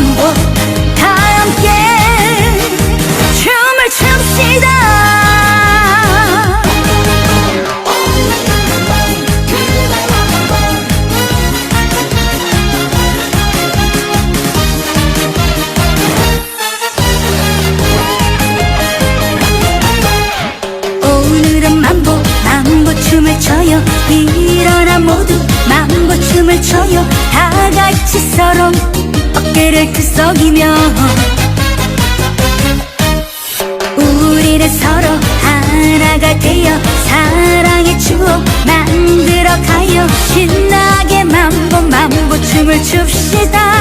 만 썩이며 우리는 서로 하나가 되어 사랑의 추억 만들어 가요. 신나게 만보 만보 춤을 춥시다